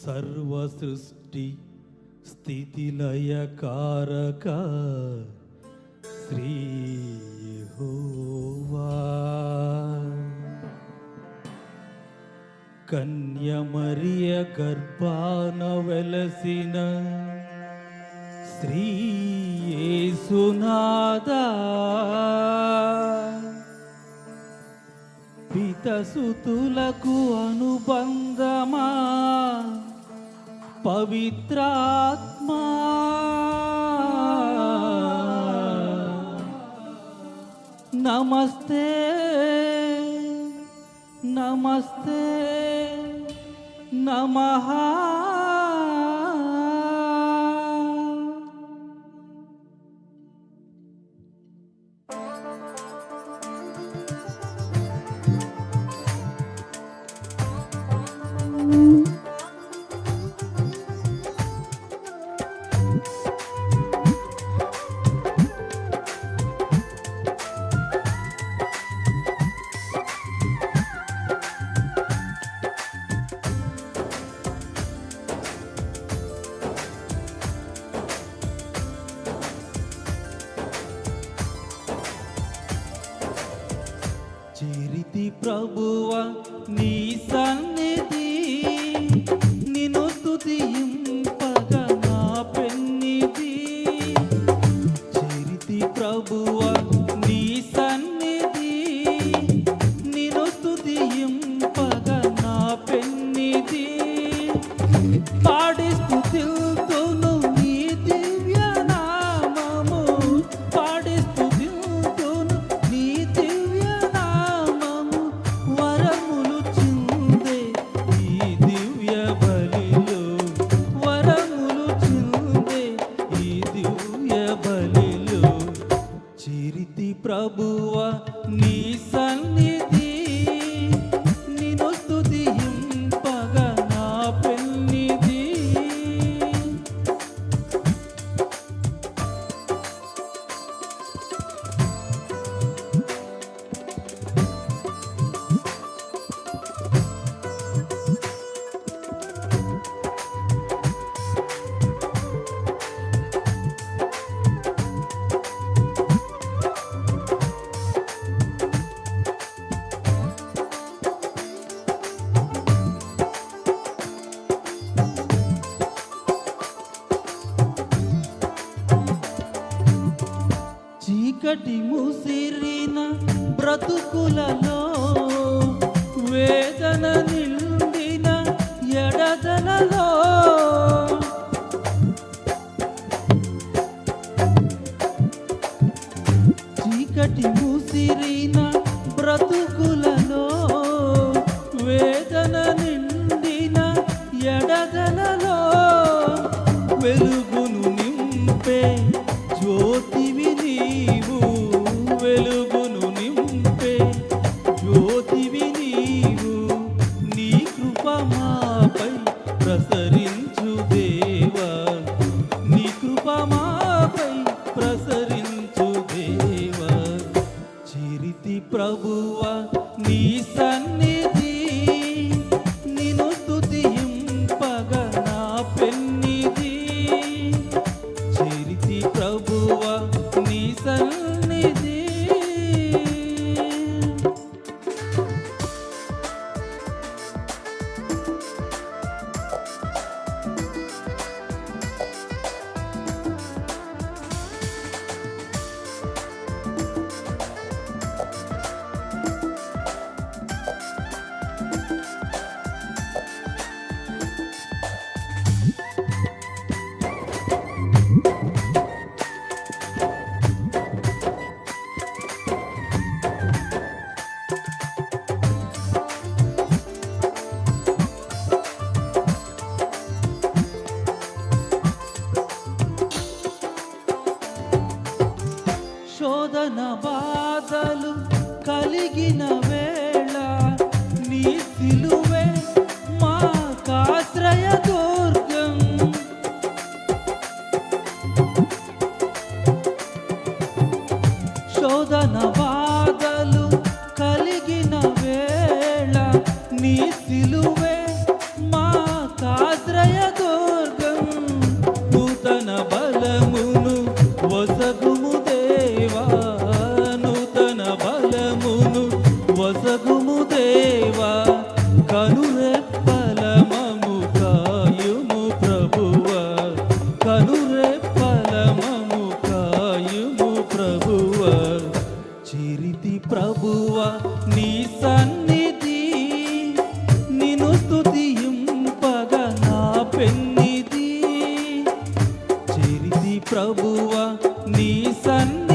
సర్వ సృష్టి స్థితిలయ కారక శ్రీ యెహోవా కన్యమరియ గర్భాన వెలసిన శ్రీ పిత పితసుతులకు అనుబంధమా पवित्रात्मा नमस्ते नमस्ते नमहा ప్రభువ నీ సన్నిధి నిను తుదింపగ నా పెన్నిధి. చరితి ప్రభువ నీ సన్నిధి నిను తుదింపగ నా పెన్నిధి. పా చీకటి ముసిరిన బ్రతుకులలో వేదన నిండిన ఎడదలలో చీకటి ముసిరిన బ్రతుకు శోధన బాధలు కలిగిన కాయుము దేవా కనురెప్పలమము కాయుము ప్రభువా కనురెప్పలమము కాయుము ప్రభువ. చిరితి ప్రభువ నీ సన్నిధి నిను స్తుతింపగా నా పెన్నిధి. చిరితి ప్రభువ నీ సన్నిధి